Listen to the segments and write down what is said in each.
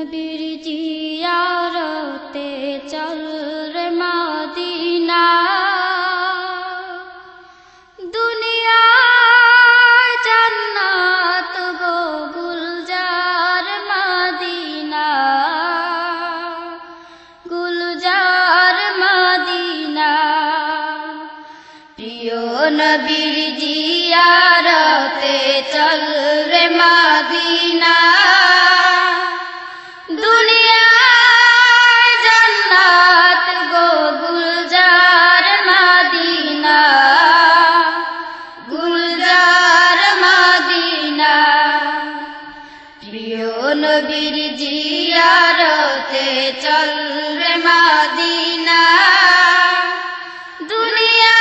নবীর জিয়ারতে চল রে মাদিনা। দুনিয়া জান্নাত গো গুলজার মাদিনা। গুলজার মাদিনা। প্রিয় নবীর জিয়ারতে চল মাদিনা। দুনিয়া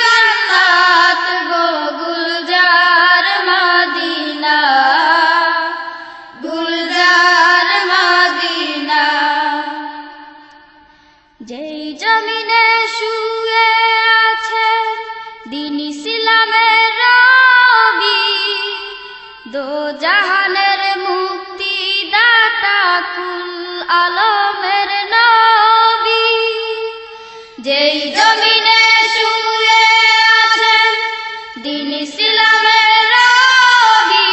জান্নাত গো গুলজার মাদিনা। গুলজার মাদিনা। যেই জমিনে শুয়ে আছে, দিন ইসলামের রবি দো জাহানের মুক্তি দাতা কুল আলমের নবী, যেই জমিনে শুয়ে আছে, দিন ইসলামের রবি।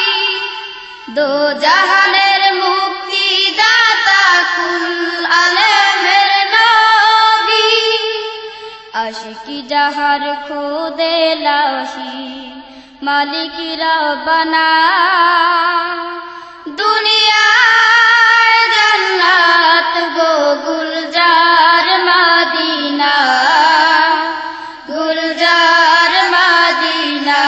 দো জাহানের মুক্তি দাতা কুল আলমের নবী। আশিকি যাহার খোদে লাশি মালিকিরা বানা। দুনিয়া গো গুলজার মাদিনা গুলজার মাদিনা।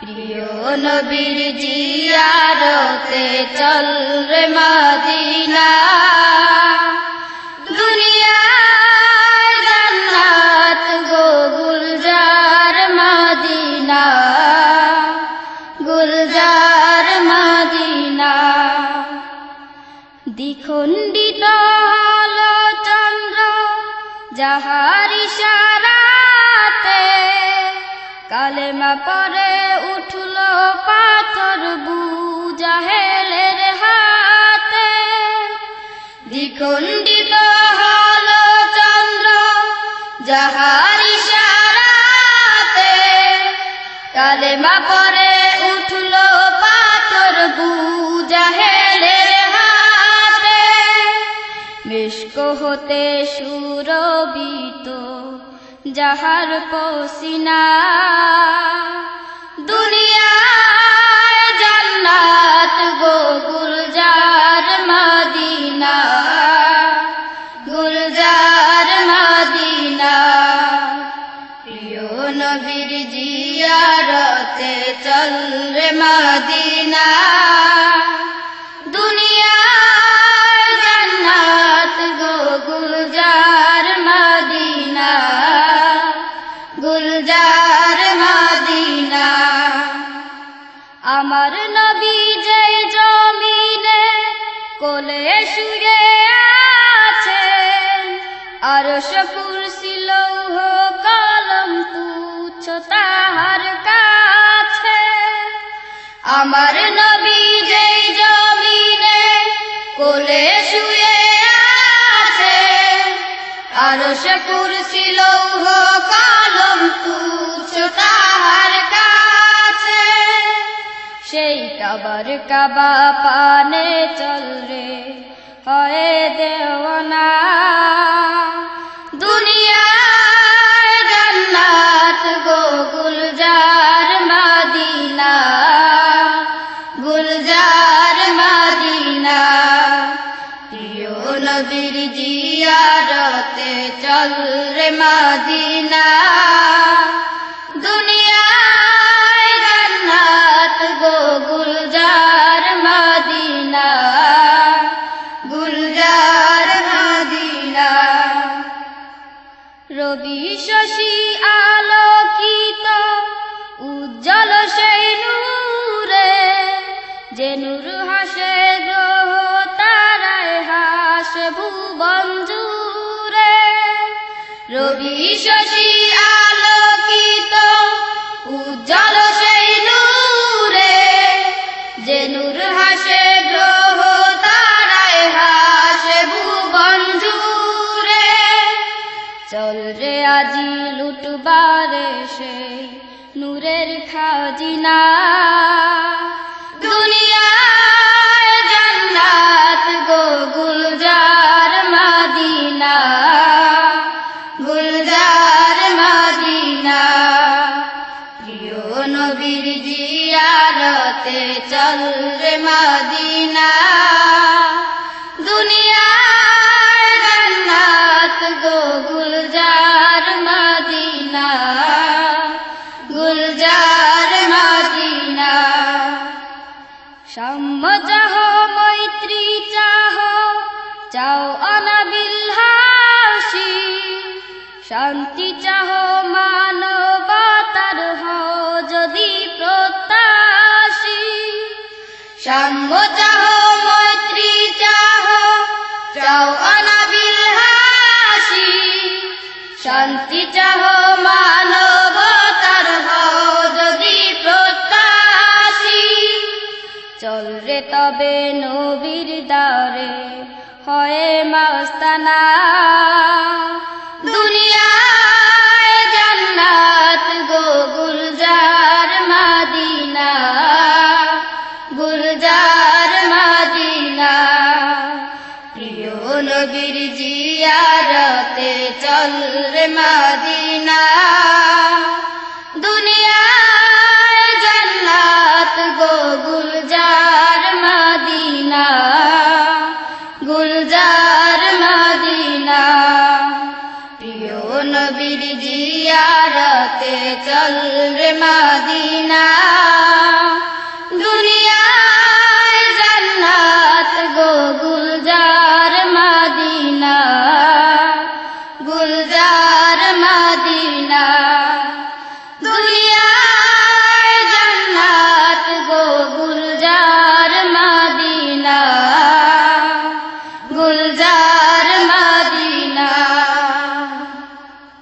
প্রিয় নবীর জিয়ারতে চল রে মাদিনা দ্বিখণ্ডিত হলো চন্দ্র, যাহার ইশারাতে কালেমা পরে উঠল পাথর বুজাহেলের হাতে। মিষ্ক হতে সুরবিত যাহার পসিনা আর কুরসি লৌহ কলম তুচ্ছ তাহার কাছে। আমার নবী যে জমিনে কোলে শুয়ে আছে, আর কুরসি লৌহ কলম তুচ্ছ কাছে। সেই কাবার কাবা পানে চল রে হয় দেওয়ানা। নবীর জিয়ারতে চল রে মাদিনা। দুনিয়া জান্নাত গো গুলজার মাদিনা। গুলজার মাদিনা। রবি শশী আলোকিত, উজ্জ্বল সেই নূরে, যে নূর নূরের খাজিনা। শান্তি চাহ, মানবতার হ যদি প্রত্যাশী। সাম্য চাহ, মৈত্রী চাহ, চাও অনাবিল হাসি শান্তি চাহ, মানবতার হ যদি প্রত্যাশী। চল রে তবে নবীর দারে হয় মাস্তানা। গুলজার মাদিনা। প্রিয় নবীর জিয়ারতে চল রে মাদিনা।